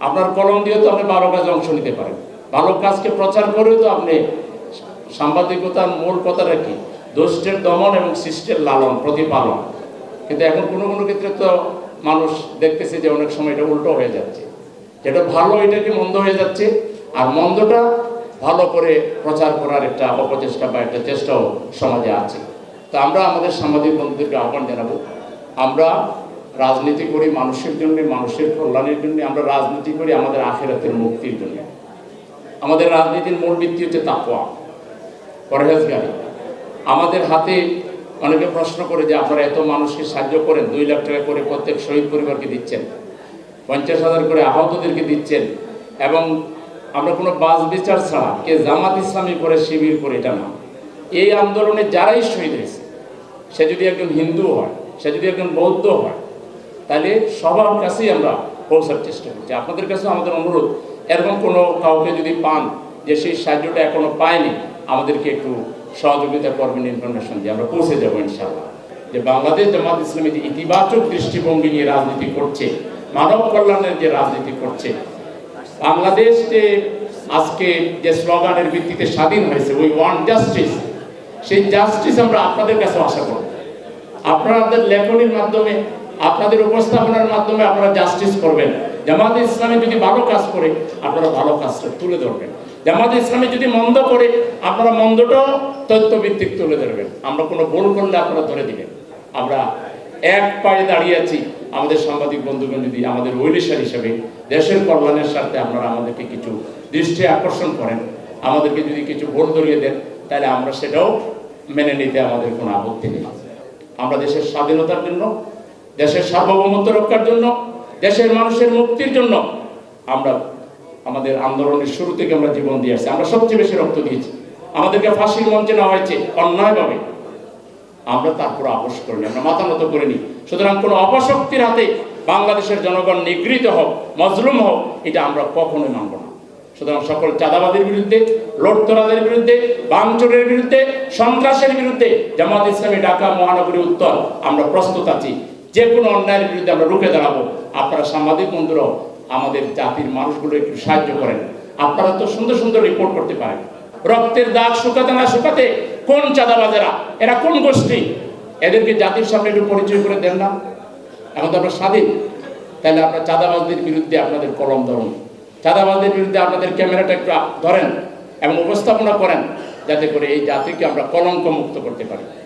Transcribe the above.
আপনার কলম দিয়ে তো আপনি ভালো কাজে অংশ নিতে পারেন। ভালো কাজকে প্রচার করেও তো আপনি সাংবাদিকতার মূল কথাটা কি? দুষ্টের দমন এবং সৃষ্টের লালন, প্রতিপালন। কিন্তু এখন কোনো কোনো ক্ষেত্রে তো মানুষ দেখতেছে যে অনেক সময় এটা উল্টো হয়ে যাচ্ছে। যেটা ভালো এটাকে মন্দ হয়ে যাচ্ছে? আর মন্দটা ভালো করে প্রচার করার একটা অপচেষ্টা বা একটা চেষ্টাও সমাজে আছে। তো আমরা আমাদের সামাজিক বন্ধুদেরকে আহ্বান জানাব। আমরা রাজনীতি করি মানুষের জন্য, মানুষের কল্যাণের জন্য, আমরা রাজনীতি করি আমাদের আখেরাতের মুক্তির জন্য। আমাদের রাজনীতির মূল ভিত্তি হচ্ছে তাকওয়া, পরহেজগারি। আমাদের হাতে অনেকে প্রশ্ন করে যে আপনারা এত মানুষকে সাহায্য করেন, দুই লাখ টাকা করে প্রত্যেক শহীদ পরিবারকে দিচ্ছেন, পঞ্চাশ হাজার করে আহতদেরকে দিচ্ছেন, এবং আমরা কোনো বাস বিচার ছাড়া, কে জামাত ইসলামী করে, শিবির করে, এটা না। এই আন্দোলনে যারাই শহীদ হয়েছে, সে যদি একজন হিন্দু হয়, সে যদি একজন বৌদ্ধ হয় তাহলে সবার কাছেই আমরা পৌঁছার চেষ্টা করছি আপনাদের কাছে আমাদের অনুরোধ, এরকম কোনো কাউকে যদি পান যে সেই সাহায্যটা এখনও পায়নি, আমাদেরকে একটু সহযোগিতা করবেন ইনফরমেশন দিয়ে। আমরা পৌঁছে যাব ইনশাআল্লাহ। যে বাংলাদেশ জামাত ইসলামী যে ইতিবাচক দৃষ্টিভঙ্গি নিয়ে রাজনীতি করছে, মানব কল্যাণের যে রাজনীতি করছে, বাংলাদেশ যে আজকে যে স্লোগানের ভিত্তিতে স্বাধীন হয়েছে উই ওয়ান্ট জাস্টিস সেই জাস্টিস আমরা আপনাদের কাছে আশা করব। আপনাদের লেখনির মাধ্যমে আপনাদের উপস্থাপনার মাধ্যমে আপনারা জাস্টিস করবেন। জামাত ইসলামী যদি ভালো কাজ করে, আপনারা ভালো কাজটা তুলে ধরবেন। জামাত ইসলামী যদি মন্দ করে, আপনারা মন্দটাও তথ্যভিত্তিক তুলে ধরবেন। আমরা কোনো ভুল করলে আপনারা ধরে দিবেন। আমরা এক পায়ে দাঁড়িয়ে আছি। আমাদের সাংবাদিক বন্ধুগণ যদি আমাদের ওয়েলিশার হিসেবে দেশের কল্যাণের স্বার্থে আপনারা আমাদেরকে কিছু দৃষ্টি আকর্ষণ করেন, আমাদেরকে যদি কিছু ভোট ধরিয়ে দেন, তাহলে আমরা সেটাও মেনে নিতে আমাদের কোনো আপত্তি নেই। আমরা দেশের স্বাধীনতার জন্য দেশের সার্বভৌমত্ব রক্ষার জন্য, দেশের মানুষের মুক্তির জন্য আমরা আমাদের আন্দোলনের শুরু থেকে আমরা জীবন দিয়ে আসছি। আমরা সবচেয়ে বেশি রক্ত দিয়েছি। আমাদেরকে ফাঁসির মঞ্চে নেওয়া হয়েছে অন্যায়ভাবে। আমরা তারপর আপোষ করিনি, আমরা মাথা নত করিনি। সুতরাং কোনো অপশক্তির হাতে বাংলাদেশের জনগণ নিগৃহীত হোক, মজলুম হোক, এটা আমরা কখনোই মানব না। সুতরাং সকল চাঁদাবাদের বিরুদ্ধে লোটতরাদের বিরুদ্ধে, বাংচুরের বিরুদ্ধে, সন্ত্রাসের বিরুদ্ধে, জামাত ইসলামী ঢাকা মহানগরী উত্তর আমরা প্রস্তুত আছি। যে কোনো অন্যায়ের বিরুদ্ধে আমরা রুখে দাঁড়াবো। আপনারা সাংবাদিক বন্ধুরাও আমাদের জাতির মানুষগুলো একটু সাহায্য করেন। আপনারা তো সুন্দর সুন্দর রিপোর্ট করতে পারেন। রক্তের দাগ শুকাতে না শুকাতে কোন চাঁদাবাজেরা, এরা কোন গোষ্ঠী? এদেরকে জাতির সামনে একটু পরিচয় করে দেন না। এখন তো আমরা স্বাধীন। তাহলে আপনার চাঁদাবাজদের বিরুদ্ধে আপনাদের কলম ধরুন। চাঁদাবাজদের বিরুদ্ধে আপনাদের ক্যামেরাটা একটু ধরেন এবং উপস্থাপনা করেন, যাতে করে এই জাতিকে আমরা কলঙ্ক মুক্ত করতে পারি।